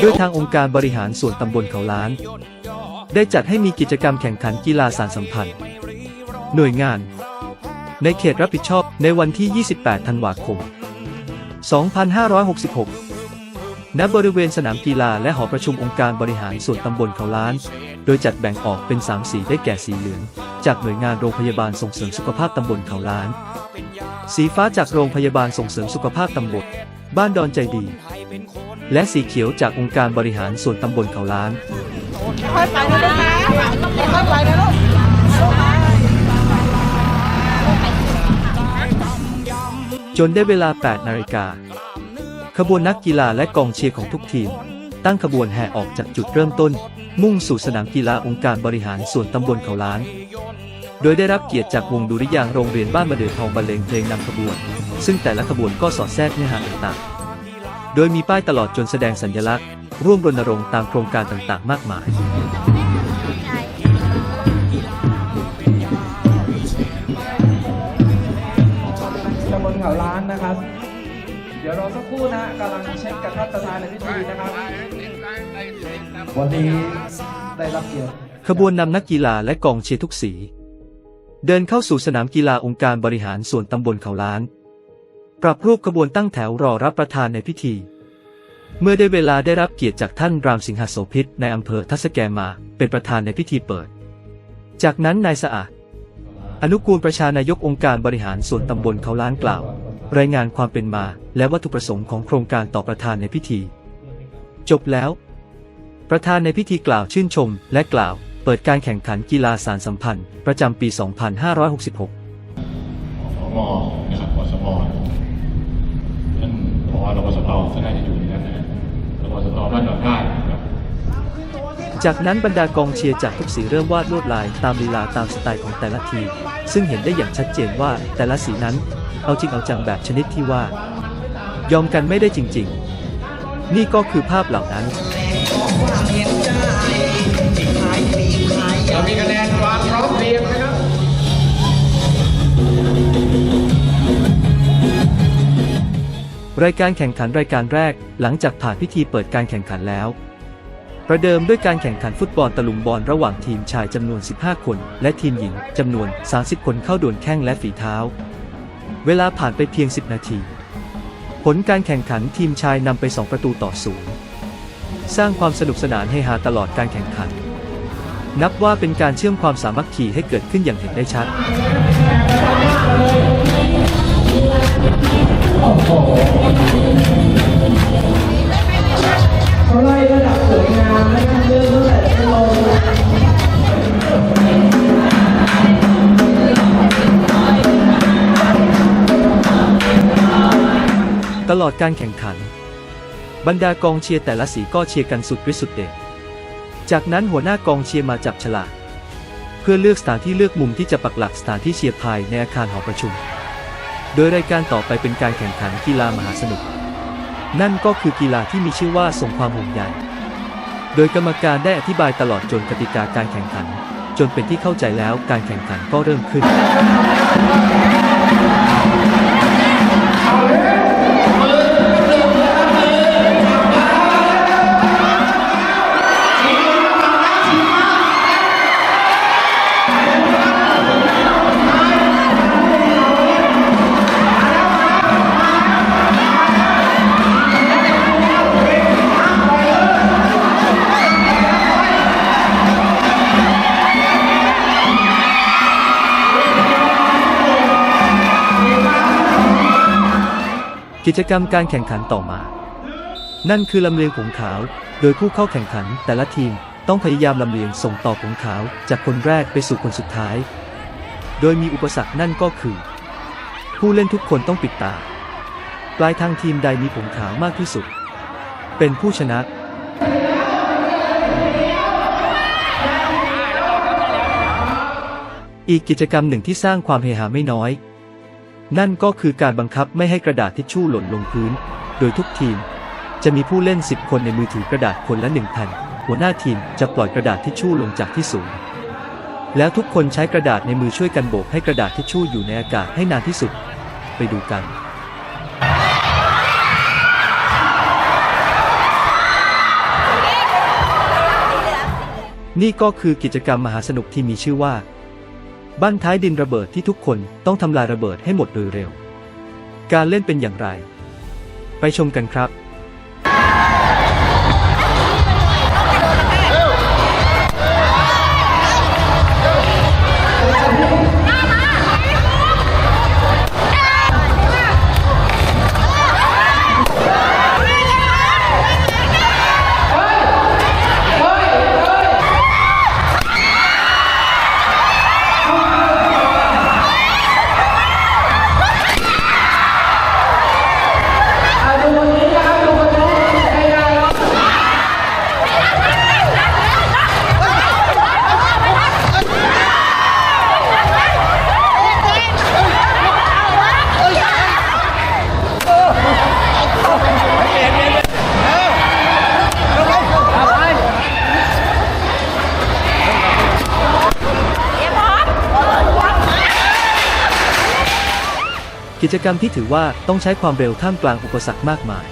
โดยทางองค์การบริหารส่วนตำบลเขาล้าน ได้จัดให้มีกิจกรรมแข่งขันกีฬาสารสัมพันธ์ หน่วยงาน ในเขตรับผิดชอบในวันที่ 28 ธันวาคม 2566 ณ บริเวณสนามกีฬาและหอประชุมองค์การบริหารส่วนตำบลเขาล้าน โดยจัดแบ่งออกเป็น 3 สีได้แก่สีเหลือง จากหน่วยงานโรงพยาบาลส่งเสริมสุขภาพตำบลเขาล้าน สีฟ้าจากโรงพยาบาลส่งเสริมสุขภาพตำบล บ้านดอนใจดี และสีเขียวจากองค์การบริหารส่วนตำบลเขาล้านค่อยไปนะลูกนะค่อยไปนะลูกจนได้เวลา 8 นาฬิกา ขบวนนักกีฬาและกองเชียร์ของทุกทีม ตั้งขบวนแห่ออกจากจุดเริ่มต้น มุ่งสู่สนามกีฬาองค์การบริหารส่วนตำบลเขาล้าน โดยได้รับเกียรติจากวงดุริยางค์โรงเรียนบ้านมะเดื่อทองบรรเลงเพลงนำขบวน ซึ่งแต่ละขบวนก็สอดแทรกเนื้อหาต่างๆ โดยมีป้ายตลอดจนแสดงสัญลักษณ์ ร่วมรณรงค์ตามโครงการต่างๆ มากมาย ตำบลเขาล้านนะครับ เดี๋ยวรอสักครู่นะกำลังเช็คกับท่านประธานในพิธีนะครับ วันนี้ได้รับเกียรติ ขบวนนำนักกีฬาและกองเชียร์ทุกสี เดินเข้าสู่สนามกีฬาองค์การบริหารส่วนตำบลเขาล้าน ปรับรูปขบวนตั้งแถวรอรับประทานในพิธี เมื่อได้เวลาได้รับเกียรติจากท่านรามสิงหโสพิษในอำเภอทัศแกมา เป็นประธานในพิธีเปิด จากนั้นนายสะอาด อนุกูลประชานายกองค์การบริหารส่วนตำบลเขาล้านกล่าว รายงานความเป็นมา และวัตถุประสงค์ของโครงการต่อประธานในพิธี จบแล้ว ประธานในพิธีกล่าวชื่นชม และกล่าว ปิดการแข่งขันกีฬาสารสัมพันธ์ ประจำปี 2566สมนะครับปสมท่านพอรปสตก็น่าจะอยู่ในนั้นนะรปสตบ้านดอนได้นะครับจากนั้นบรรดากองเชียร์จากทุกสีเริ่มวาดลวดลายตามลีลาตามสไตล์ของแต่ละทีมซึ่งเห็นได้อย่างชัดเจนว่าแต่ละสีนั้น เอาจริงเอาจังแบบชนิดที่ว่า ยอมกันไม่ได้จริง ๆ นี่ก็คือภาพเหล่านั้น เรามีคะแนนความพร้อมเพรียงนะครับรายการแข่งขันรายการแรก หลังจากผ่านพิธีเปิดการแข่งขันแล้ว ประเดิมด้วยการแข่งขันฟุตบอลตะลุมบอลระหว่างทีมชายจำนวน 15 คน และทีมหญิงจำนวน 30 คนเข้าดวลแข้งและฝีเท้า เวลาผ่านไปเพียง 10 นาที ผลการแข่งขันทีมชายนำไป 2 ประตูต่อศูนย์สร้างความสนุกสนานให้ฮาตลอดการแข่งขัน นับว่าเป็นการเชื่อมความสามัคคีให้เกิดขึ้นอย่างเห็นได้ชัดเขาไล่ระดับสวยงามนะครับเริ่มตั้งแต่ลงตลอดการแข่งขัน บรรดากองเชียร์แต่ละสีก็เชียร์กันสุดฤทธิ์สุดเดช จากนั้นหัวหน้ากองเชียร์มาจับฉลากเพื่อเลือกสถานที่เลือกมุมที่จะปักหลักสถานที่เชียร์ภายในอาคารหอประชุม โดยรายการต่อไปเป็นการแข่งขันกีฬามหาสนุก นั่นก็คือกีฬาที่มีชื่อว่าส่งความห่วงใยโดยกรรมการได้อธิบายตลอดจนกติกาการแข่งขัน จนเป็นที่เข้าใจแล้วการแข่งขันก็เริ่มขึ้น กิจกรรมการแข่งขันต่อมา นั่นคือลำเลียงผงขาว โดยผู้เข้าแข่งขันแต่ละทีมต้องพยายามลำเลียงส่งต่อผงขาวจากคนแรกไปสู่คนสุดท้าย โดยมีอุปสรรคนั่นก็คือ ผู้เล่นทุกคนต้องปิดตา ปลายทางทีมใดมีผงขาวมากที่สุด เป็นผู้ชนะอีกกิจกรรมหนึ่งที่สร้างความเฮฮาไม่น้อย นั่นก็คือการบังคับไม่ให้กระดาษทิชชู่หล่นลงพื้น โดยทุกทีม จะมีผู้เล่น 10 คนในมือถือกระดาษคนละหนึ่งแผ่น หัวหน้าทีมจะปล่อยกระดาษทิชชู่ลงจากที่สูง แล้วทุกคนใช้กระดาษในมือช่วยกันโบกให้กระดาษทิชชู่อยู่ในอากาศให้นานที่สุด ไปดูกันนี่ก็คือกิจกรรมมหาสนุกที่มีชื่อว่า บ้านท้ายดินระเบิดที่ทุกคนต้องทำลายระเบิดให้หมดโดยเร็ว การเล่นเป็นอย่างไร ไปชมกันครับ กิจกรรมที่ถือว่าต้องใช้ความเร็วท่ามกลางอุปสรรคมากมาย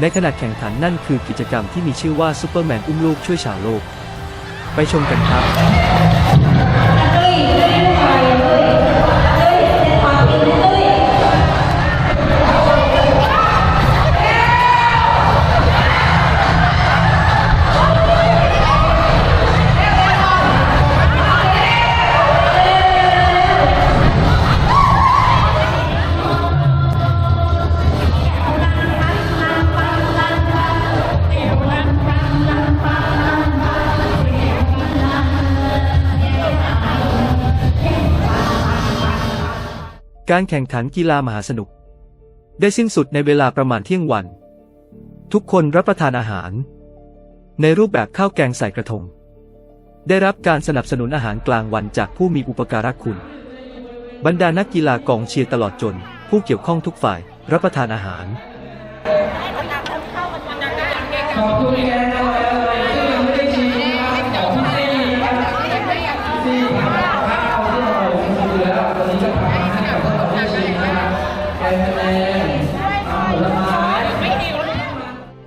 ในขณะแข่งขันนั่นคือกิจกรรมที่มีชื่อว่าซูเปอร์แมนอุ้มลูกช่วยชาวโลก ไปชมกันครับ การแข่งขันกีฬามหาสนุก ได้สิ้นสุดในเวลาประมาณเที่ยงวัน ทุกคนรับประทานอาหาร ในรูปแบบข้าวแกงใส่กระทง ได้รับการสนับสนุนอาหารกลางวันจากผู้มีอุปการะคุณ บรรดานักกีฬากองเชียร์ตลอดจน ผู้เกี่ยวข้องทุกฝ่ายรับประทานอาหารขอบคุณนอ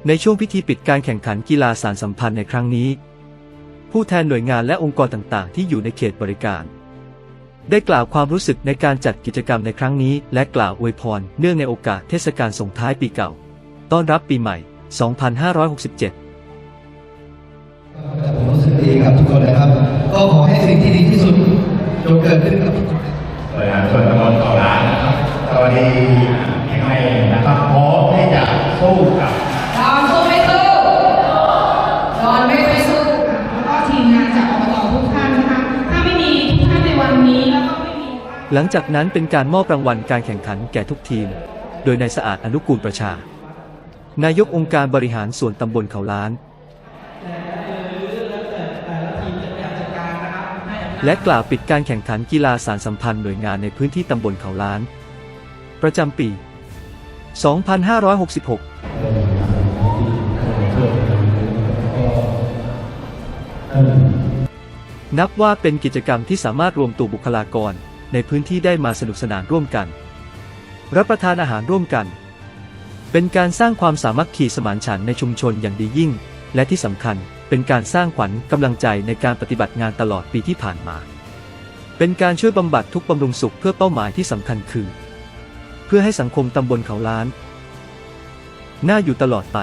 ในช่วงพิธีปิดการแข่งขันกีฬาสารสัมพันธ์ในครั้งนี้ ผู้แทนหน่วยงานและองค์กรต่างๆ ที่อยู่ในเขตบริการ ได้กล่าวความรู้สึกในการจัดกิจกรรมในครั้งนี้ และกล่าวอวยพร เนื่องในโอกาสเทศกาลส่งท้ายปีเก่า ต้อนรับปีใหม่ 2567ผมรู้สึกดีกับทุกคนนะครับ ก็ขอให้สิ่งที่ดีที่สุดจงเกิดขึ้นกับทุกคนบริหารส่วนตำบลเขาล้านนะครับสวัสดีแข็งแรงนะครับพร้อมที่จะสู้กับ หลังจากนั้นเป็นการมอบรางวัลการแข่งขันแก่ทุกทีม โดยนายสะอาดอนุกูลประชา นายกองค์การบริหารส่วนตำบลเขาล้าน และกล่าวปิดการแข่งขันกีฬาสารสัมพันธ์หน่วยงานในพื้นที่ตำบลเขาล้าน ประจำปี 2566นับว่าเป็นกิจกรรมที่สามารถรวมตัวบุคลากร ในพื้นที่ได้มาสนุกสนานร่วมกัน รับประทานอาหารร่วมกัน เป็นการสร้างความสามัคคีสมานฉันท์ในชุมชนอย่างดียิ่ง และที่สำคัญเป็นการสร้างขวัญกำลังใจในการปฏิบัติงานตลอดปีที่ผ่านมา เป็นการช่วยบำบัดทุกบำรุงสุขเพื่อเป้าหมายที่สำคัญคือ เพื่อให้สังคมตำบลเขาล้าน น่าอยู่ตลอดไป